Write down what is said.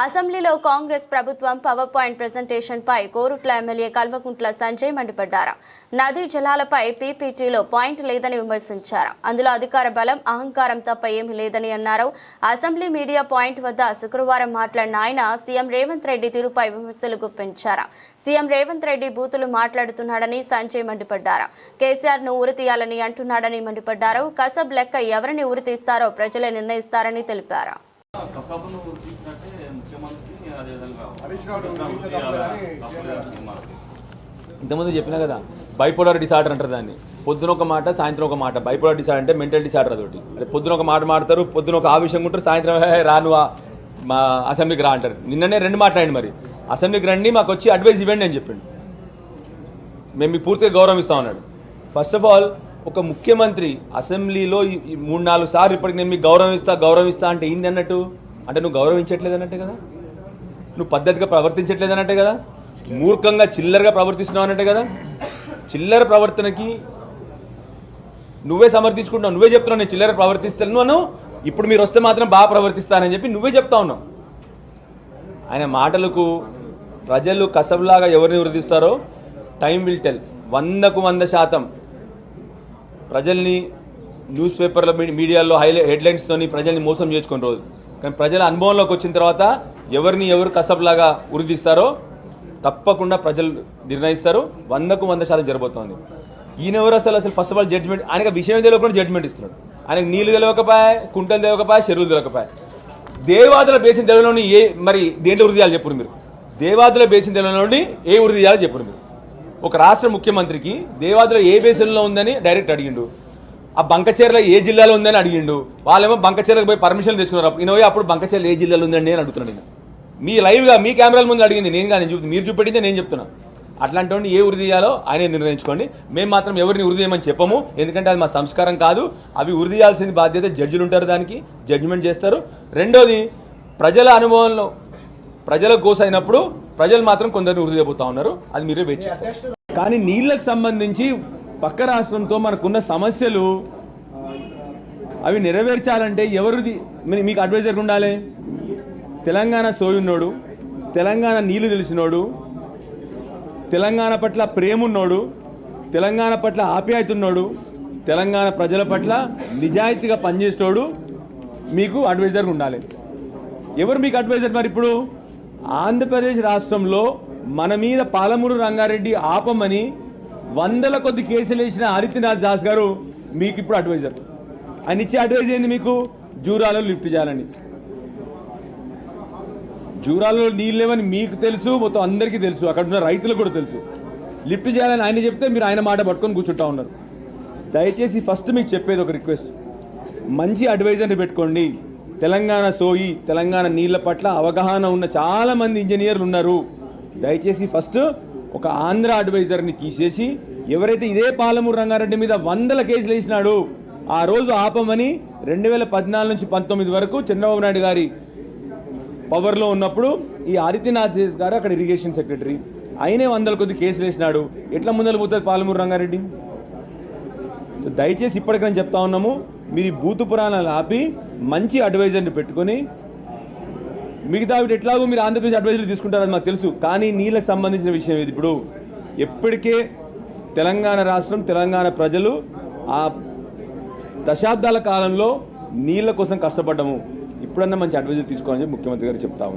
అసెంబ్లీలో కాంగ్రెస్ ప్రభుత్వం power point presentation పై కోరుట్ల ఎమ్మెల్యే కల్వకుంట్ల సంజయ్ మండిపడ్డారు. నదీ జలాలపై పీపీటీలో పాయింట్ లేదని విమర్శించారు. అందులో అధికార బలం అహంకారం తప్ప ఏమీ లేదని అన్నారు. అసెంబ్లీ మీడియా పాయింట్ వద్ద శుక్రవారం మాట్లాడిన ఆయన సీఎం రేవంత్ రెడ్డి తీరుపై విమర్శలు గుప్పించారు. సీఎం రేవంత్ రెడ్డి బూతులు మాట్లాడుతున్నాడని సంజయ్ మండిపడ్డారు. కేసీఆర్ను ఉరితీయాలని అంటున్నాడని మండిపడ్డారు. కసబ్ లెక్క ఎవరిని ఉరి తీస్తారో ప్రజలే నిర్ణయిస్తారని తెలిపారు. ముఖ్యమంత్రి అదేవిధంగా ఇంతకుముందు చెప్పినా కదా బైపోలర్ డిసార్డర్ అంటారు దాన్ని. పొద్దున ఒక మాట సాయంత్రం ఒక మాట. బైపోలర్ డిసార్డర్ అంటే మెంటల్ డిసార్డర్ అదొకటి. అంటే పొద్దున ఒక మాట మాడతారు పొద్దున ఒక ఆవేశంగా ఉంటారు సాయంత్రం రానువా రాను మా అసెంబ్లీకి రా అంటారు. నిన్ననే రెండు మాట్లాడండి మరి. అసెంబ్లీకి రండి మాకు వచ్చి అడ్వైస్ ఇవ్వండి అని చెప్పిండు. మేము మీకు పూర్తిగా గౌరవం ఇస్తాం అన్నాడు ఫస్ట్ ఆఫ్ ఆల్ ఒక ముఖ్యమంత్రి అసెంబ్లీలో ఈ- మూడు నాలుగు సార్లు ఇప్పటికి నేను మీకు గౌరవం ఇస్తా గౌరవం అంటే ఏంది అన్నట్టు? అంటే నువ్వు గౌరవించట్లేదు కదా? నువ్వు పద్ధతిగా ప్రవర్తించట్లేదు కదా? మూర్ఖంగా చిల్లరగా ప్రవర్తిస్తున్నావు అన్నట్టే కదా? చిల్లర ప్రవర్తనకి నువ్వే సమర్థించుకుంటున్నావు. నువ్వే చెప్తున్నావు నేను చిల్లర ప్రవర్తిస్తాను అను ఇప్పుడు మీరు వస్తే మాత్రం బాగా ప్రవర్తిస్తానని చెప్పి నువ్వే చెప్తా ఉన్నావు. ఆయన మాటలకు ప్రజలు కసబ్లాగా ఎవరిని వృద్ధిస్తారో టైం విల్ టెల్. వందకు వంద శాతం ప్రజల్ని న్యూస్ పేపర్ల మీడియాలో హైలై హెడ్లైన్స్తోని ప్రజల్ని మోసం చేసుకుని రోజు. కానీ ప్రజల అనుభవంలోకి వచ్చిన తర్వాత ఎవరిని ఎవరు కసబ్లాగా ఉరిదిస్తారో తప్పకుండా ప్రజలు నిర్ణయిస్తారు. వందకు వంద శాతం జరబోతోంది ఈయన ఎవరు అసలు? అసలు ఫస్ట్ ఆఫ్ ఆల్ జడ్జ్మెంట్ ఆయనకు విషయం తెలియకుండా జడ్జ్మెంట్ ఇస్తున్నాడు. ఆయనకు నీళ్ళు తెలియకపోయా కుంటలు తెలియకపోయా చెరువులు తెలియకపోయా. దేవాదుల బేసిన తెలుగులోని ఏ మరి దేంట్లో వృద్ధి చేయాలి చెప్పురు మీరు? దేవాదుల బేసిన తెలుగులోని ఏ వృద్ధి చేయాలో చెప్పుడు మీరు? ఒక రాష్ట్ర ముఖ్యమంత్రికి దేవాదుల ఏ బేసిన్లో ఉందని డైరెక్ట్ అడిగిండు. ఆ బంకచేర్ల ఏ జిల్లాలో ఉందని అడిగిండు. వాళ్ళేమో బంకచేర్లకు పోయి పర్మిషన్ తెచ్చుకున్నారు. అప్పుడు ఈయన పోయి అప్పుడు బంకచేర్ల ఏ జిల్లాలో ఉందండి అని అడుగుతున్నాడు ఈయన. మీ లైవ్గా మీ కెమెరాల ముందు అడిగింది. నేను కానీ చూపి మీరు చూపెట్టిందే నేను చెప్తున్నా. అట్లాంటి ఏ ఉరి తీయాలో ఆయనే నిర్ణయించుకోండి. మేము మాత్రం ఎవరిని ఉరి తీయమని చెప్పము. ఎందుకంటే అది మా సంస్కారం కాదు. అవి ఉరి తీయాల్సిన బాధ్యత జడ్జిలు ఉంటారు దానికి. జడ్జిమెంట్ చేస్తారు. రెండోది ప్రజల అనుభవంలో ప్రజల కోస అయినప్పుడు ప్రజలు మాత్రం కొందరిని ఉరి తీయబోతా ఉన్నారు. అది మీరే చేస్తారు కానీ నీళ్ళకు సంబంధించి పక్క రాష్ట్రంతో మనకున్న సమస్యలు అవి నెరవేర్చాలంటే ఎవరిది మీకు అడ్వైజర్ ఉండాలి? తెలంగాణ సోయున్నోడు తెలంగాణ నీళ్ళు తెలిసినోడు తెలంగాణ పట్ల ప్రేమున్నోడు తెలంగాణ పట్ల ఆప్యాయత ఉన్నాడు తెలంగాణ ప్రజల పట్ల నిజాయితీగా పనిచేసేటోడు మీకు అడ్వైజర్గా ఉండాలి. ఎవరు మీకు అడ్వైజర్ మరి ఇప్పుడు? ఆంధ్రప్రదేశ్ రాష్ట్రంలో మన మీద పాలమూరు రంగారెడ్డి ఆపమని వందల కొద్ది కేసులు వేసిన ఆదిత్యనాథ్ దాస్ గారు మీకు ఇప్పుడు అడ్వైజర్ ఆయన ఇచ్చే అడ్వైజ్ ఏంది మీకు? జూరాలో లిఫ్ట్ చేయాలని. జూరాలో నీళ్ళు లేవని మీకు తెలుసు మొత్తం అందరికీ తెలుసు. అక్కడ ఉన్న రైతులకు కూడా తెలుసు. లిఫ్ట్ చేయాలని ఆయన చెప్తే మీరు ఆయన మాట పట్టుకొని కూర్చుంటా ఉన్నారు. దయచేసి ఫస్ట్ మీకు చెప్పేది ఒక రిక్వెస్ట్ మంచి అడ్వైజర్ని పెట్టుకోండి. తెలంగాణ సోయి తెలంగాణ నీళ్ళ పట్ల అవగాహన ఉన్న చాలామంది ఇంజనీర్లు ఉన్నారు. దయచేసి ఫస్ట్ ఒక ఆంధ్ర అడ్వైజర్ని తీసేసి ఎవరైతే ఇదే పాలమూరు రంగారెడ్డి మీద వందల కేసులు వేసినాడు ఆ రోజు ఆపమని రెండు వేల పద్నాలుగు నుంచి పంతొమ్మిది వరకు చంద్రబాబు నాయుడు గారి పవర్లో ఉన్నప్పుడు ఈ ఆదిత్యనాథ్ గారు అక్కడ ఇరిగేషన్ సెక్రటరీ. ఆయనే వందల కొద్ది కేసులు వేసినాడు. ఎట్లా ముందలు పోతుంది పాలమూరు రంగారెడ్డి? దయచేసి ఇప్పటికైనా చెప్తా ఉన్నాము మీరు ఈ బూతు పురాణాలు ఆపి మంచి అడ్వైజర్ని పెట్టుకొని మిగతా వీటి ఎట్లాగో మీరు ఆంధ్రప్రదేశ్ అడ్వైజర్లు తీసుకుంటారని మాకు తెలుసు. కానీ నీళ్ళకి సంబంధించిన విషయం ఇది ఇప్పుడు ఎప్పటికే తెలంగాణ రాష్ట్రం తెలంగాణ ప్రజలు ఆ దశాబ్దాల కాలంలో నీళ్ళ కోసం కష్టపడ్డము. ఇప్పుడన్నా మంచి అడ్వైజర్ తీసుకోవాలని ముఖ్యమంత్రి గారు చెప్తా